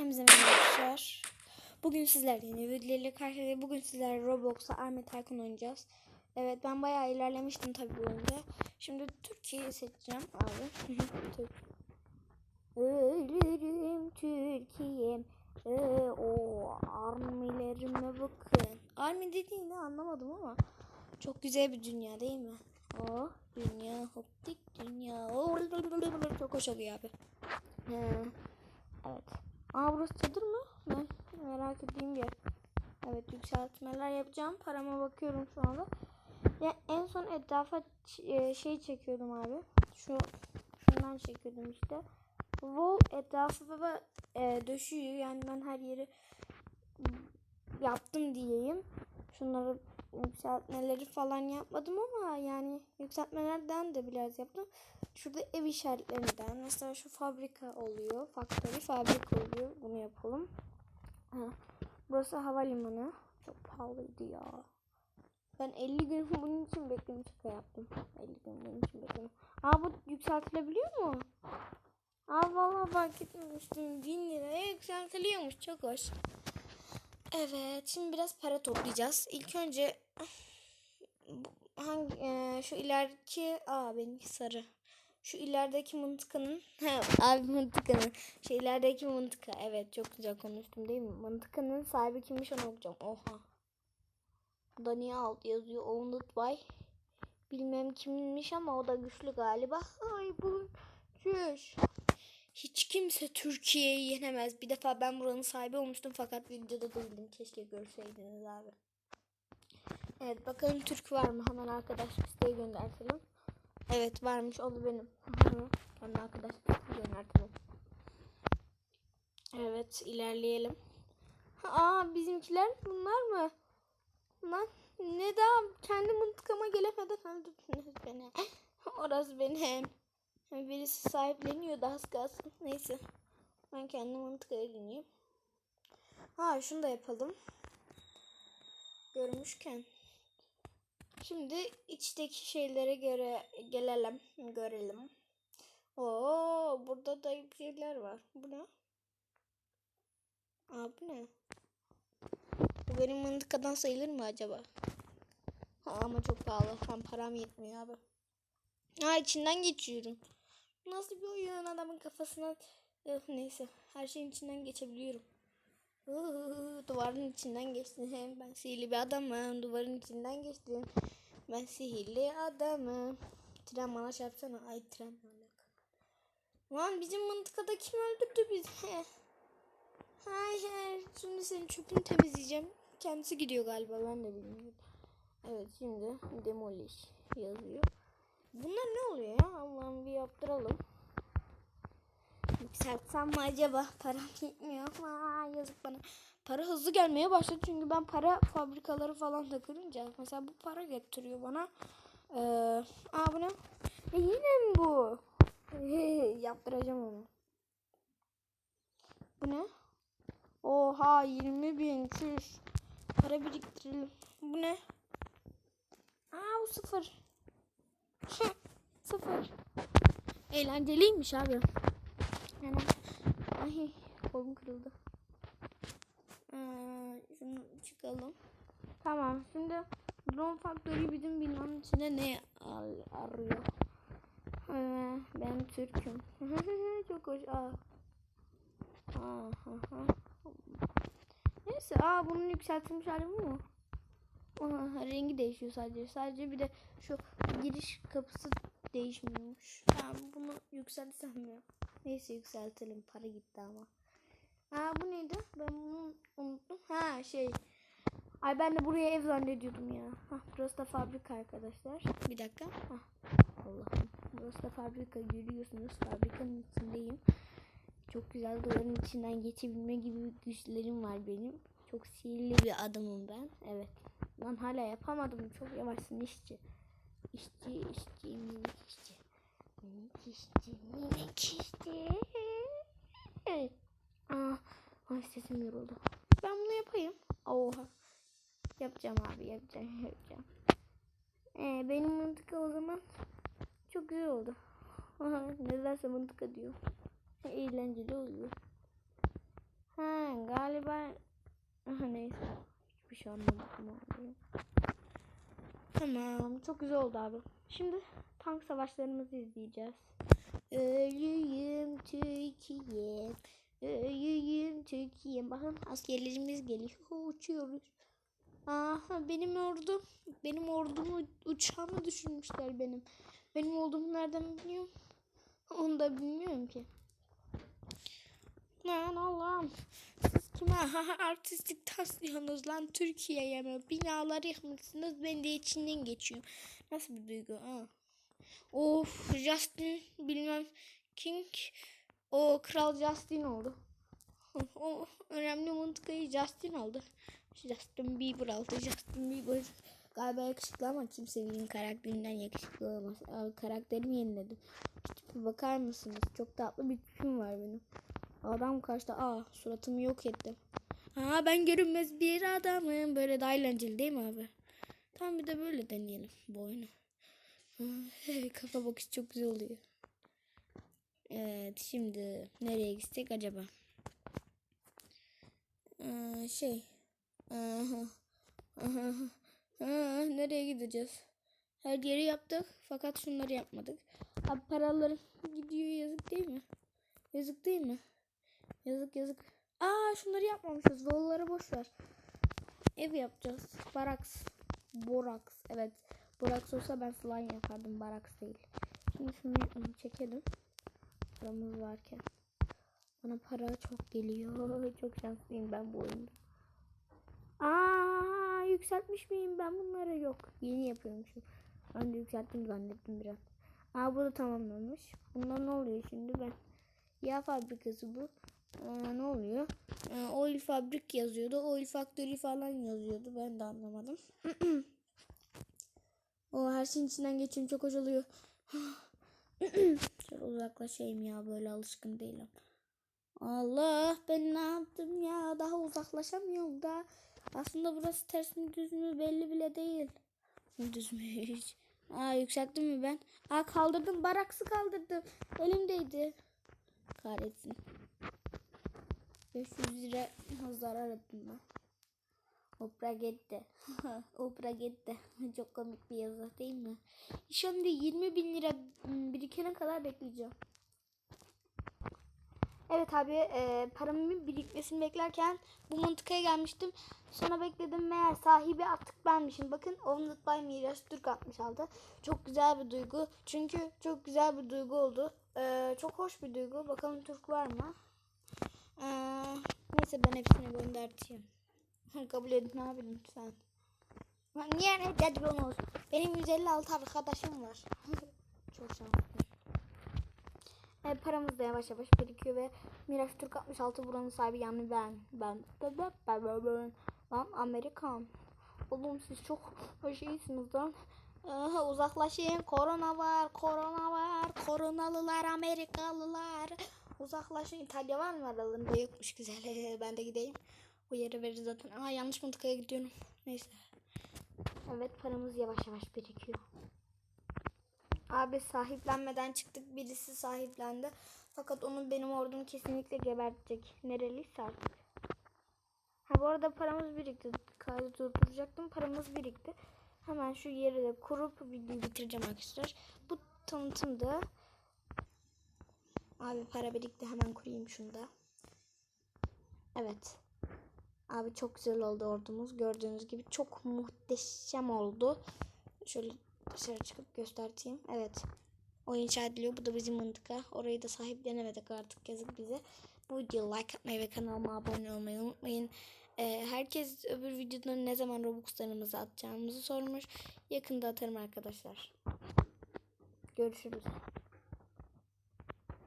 Hepinize merhaba arkadaşlar. Bugün sizlerle yeni videoyla karşınızdayım. Bugün sizlerle Roblox'ta Ahmet Tycoon oynayacağız. Evet ben bayağı ilerlemiştim tabii bu oyunda. Şimdi Türkiye'yi seçeceğim abi. Ölürüm Türkiye'm. Ee, o armilerime bakın. Army dediğini anlamadım ama çok güzel bir dünya değil mi? Oh dünya hoptik dünya. Oh, çok hoş oluyor abi. Ee, Evet. Aa burası çadır mı? Ben merak ettiğim yer. Evet yükseltmeler yapacağım. Parama bakıyorum şu anda. Ya en son etrafa e, şey çekiyordum abi. Şu şundan çekiyordum işte. Wall etrafı e, döşüyor. Yani ben her yeri yaptım diyeyim. Şunları yükseltmeleri falan yapmadım ama yani yükseltmelerden de biraz yaptım. Şurada ev işaretlerinden mesela şu fabrika oluyor. Factory fabrika oluyor. Bunu yapalım. Ha. Burası havalimanı. Çok pahalıydı ya. Ben 50 gün bunun için bekledim şaka yaptım. 50 gün bunun için bekledim. Aa bu yükseltilebiliyor mu? Aa vallahi fark etmemiştim. 1000 liraya yükseltiliyormuş. Çok hoş. Evet, şimdi biraz para toplayacağız. İlk önce hangi e, şu ileriki aa benimki sarı. Şu ilerideki mıntıkanın he, abi mıntıkanın şu ilerideki mıntıka evet çok güzel konuştum değil mi? Mıntıkanın sahibi kimmiş onu okuyacağım. Oha. Bu da niye alt yazıyor? Owned by bilmem kimmiş ama o da güçlü galiba. Ay bu çüş. Hiç kimse Türkiye'yi yenemez. Bir defa ben buranın sahibi olmuştum fakat videoda değildim. Keşke görseydiniz abi. Evet bakalım Türk var mı? Hemen arkadaş isteği göndertelim. Evet varmış o da benim. Kendi arkadaş isteği göndertelim. Evet ilerleyelim. Aa bizimkiler bunlar mı? Lan ne daha kendi mıntıkama gelemeden öldürdünüz beni. Orası benim. Birisi sahipleniyor da az kalsın. Neyse. Ben kendi mıntıkaya döneyim. Ha şunu da yapalım. Görmüşken. Şimdi içteki şeylere göre gelelim. Görelim. Oo burada da bir şeyler var. Bu ne? Aa bu ne? Bu benim mıntıkadan sayılır mı acaba? Ha, ama çok pahalı. Hem param yetmiyor abi. Ha içinden geçiyorum. Nasıl bir oyun adamın kafasına Eh, neyse her şeyin içinden geçebiliyorum. Duvarın içinden geçtim. Ben sihirli bir adamım. Duvarın içinden geçtim. Ben sihirli adamım. Tren bana çarpsana. Ay tren alaka? Lan bizim mıntıkada kim öldürdü bizi? Hayır. Şimdi senin çöpünü temizleyeceğim. Kendisi gidiyor galiba. Ben de bilmiyorum. Evet şimdi demolish yazıyor. Bunlar ne oluyor ya? Allah'ım bir yaptıralım. Yükseltsem mi acaba? Param yetmiyor. Aa, yazık bana. Para hızlı gelmeye başladı çünkü ben para fabrikaları falan da kırınca. Mesela bu para getiriyor bana. Ee, aa bu ne? E, yine mi bu? Yaptıracağım onu. Bu ne? Oha 20 bin. Para biriktirelim. Bu ne? Aa bu sıfır. Sıfır. Eğlenceliymiş abi. Yani, ay kolum kırıldı. Aa, şunu çıkalım. Tamam şimdi Drone Factory bizim binanın içinde ne ar- arıyor? Ee, ben Türk'üm. Çok hoş. Aa. Aa, aha. Neyse aa bunun yükseltilmiş hali bu mu? Aha, rengi değişiyor sadece. Sadece bir de şu giriş kapısı değişmiyormuş. Tamam bunu yükseltsem mi? Neyse yükseltelim. Para gitti ama. Ha bu neydi? Ben bunu unuttum. Ha şey. Ay ben de buraya ev zannediyordum ya. Hah burası da fabrika arkadaşlar. Bir dakika. Hah. Allah'ım. Burası da fabrika görüyorsunuz. Fabrikanın içindeyim. Çok güzel duvarın içinden geçebilme gibi güçlerim var benim. Çok sihirli bir adamım ben. Evet. Lan hala yapamadım. Çok yavaşsın işçi. İşçi, işçi, minik işçi. Minik işçi, minik işçi. Aa, ay sesim yoruldu. Ben bunu yapayım. Oha. Yapacağım abi, yapacağım, yapacağım. Ee, benim mıntıka o zaman çok güzel oldu. Aha, nedense mıntıka diyor. Eğlenceli oluyor. Ha galiba neyse. Hiçbir şey anlamadım abi. Tamam. Çok güzel oldu abi. Şimdi tank savaşlarımızı izleyeceğiz. Ölüyüm Türkiye. Ölüyüm Türkiye. Bakın askerlerimiz geliyor. Uçuyoruz. Aha benim ordum. Benim ordumu uçağımı düşürmüşler benim. Benim olduğumu nereden biliyorum? Onu da bilmiyorum ki. Lan Allah'ım. Siz kime artistik taslıyorsunuz lan Türkiye'ye mi? Binaları yıkmışsınız ben de içinden geçiyorum. Nasıl bir duygu ha? Of Justin bilmem King o Kral Justin oldu. o önemli mıntıkayı Justin aldı. Justin Bieber aldı. Justin Bieber galiba yakışıklı ama kimse benim karakterinden yakışıklı olamaz. Karakterimi yeniledim. Tipe bakar mısınız? Çok tatlı bir tipim var benim. Adam kaçtı. Aa suratımı yok ettim. Aa ben görünmez bir adamım. Böyle daha eğlenceli değil mi abi? Tamam bir de böyle deneyelim bu oyunu. Kafa bakışı çok güzel oluyor. Evet şimdi nereye gitsek acaba? Ee, şey. Aha. Aha. Aha, nereye gideceğiz? Her yeri yaptık fakat şunları yapmadık. Abi paralarım gidiyor yazık değil mi? Yazık değil mi? Yazık yazık. Aa şunları yapmamışız. Volları boş ver. Ev yapacağız. Baraks. Boraks. Evet. Boraks olsa ben slime yapardım. Baraks değil. Şimdi şunu çekelim. Paramız varken. Bana para çok geliyor. Çok şanslıyım ben bu oyunda. Aa yükseltmiş miyim ben bunları? Yok. Yeni yapıyormuşum. Ben de yükselttim zannettim biraz. Aa bu da tamamlanmış. Bundan ne oluyor şimdi ben? Yağ fabrikası bu. Aa, ne oluyor? Aa, oil fabrik yazıyordu. Oil factory falan yazıyordu. Ben de anlamadım. o her şeyin içinden geçiyorum. Çok hoş oluyor. Şöyle uzaklaşayım ya. Böyle alışkın değilim. Allah ben ne yaptım ya? Daha uzaklaşamıyorum da. Aslında burası ters mi düz mü belli bile değil. Düzmüş. Aa yükselttim mi ben? Aa kaldırdım. Baraksı kaldırdım. Elimdeydi. Kahretsin. 500 lira zarar ettim ben. Opera gitti. Opera gitti. Çok komik bir yazı değil mi? Şimdi 20 bin lira birikene kadar bekleyeceğim. Evet abi e, paramın birikmesini beklerken bu mıntıkaya gelmiştim. Sonra bekledim meğer sahibi artık benmişim. Bakın Owned by Miraç Türk atmış aldı. Çok güzel bir duygu. Çünkü çok güzel bir duygu oldu. E, çok hoş bir duygu. Bakalım Türk var mı? Neyse ben hepsini gönderteyim. Kabul edin abi lütfen. Niye reddediyorsunuz? Benim 156 arkadaşım var. çok şanslıyım. E, paramız da yavaş yavaş birikiyor ve Miraç Türk 66 buranın sahibi yani ben. Ben. Ben. Ben. Ben. ben, ben. Lan Amerikan. Oğlum siz çok şeysiniz lan. Aha, uzaklaşın. Korona var. Korona var. Koronalılar. Amerikalılar. Uzaklaşın. İtalya var mı aralarında? Yokmuş güzel. ben de gideyim. Bu yere verir zaten. Aa yanlış mıntıkaya gidiyorum. Neyse. Evet paramız yavaş yavaş birikiyor. Abi sahiplenmeden çıktık. Birisi sahiplendi. Fakat onun benim ordum kesinlikle gebertecek. Nereliyse artık. Ha bu arada paramız birikti. Kaydı durduracaktım. Paramız birikti. Hemen şu yeri de kurup videoyu bitireceğim arkadaşlar. Bu tanıtımdı. Abi para birikti. Hemen kurayım şunu da. Evet. Abi çok güzel oldu ordumuz. Gördüğünüz gibi çok muhteşem oldu. Şöyle dışarı çıkıp göstereyim. Evet. O inşa ediliyor. Bu da bizim mıntıka. Orayı da sahiplenemedik artık yazık bize. Bu videoyu like atmayı ve kanalıma abone olmayı unutmayın. Ee, herkes öbür videoda ne zaman Robux'larımızı atacağımızı sormuş. Yakında atarım arkadaşlar. Görüşürüz.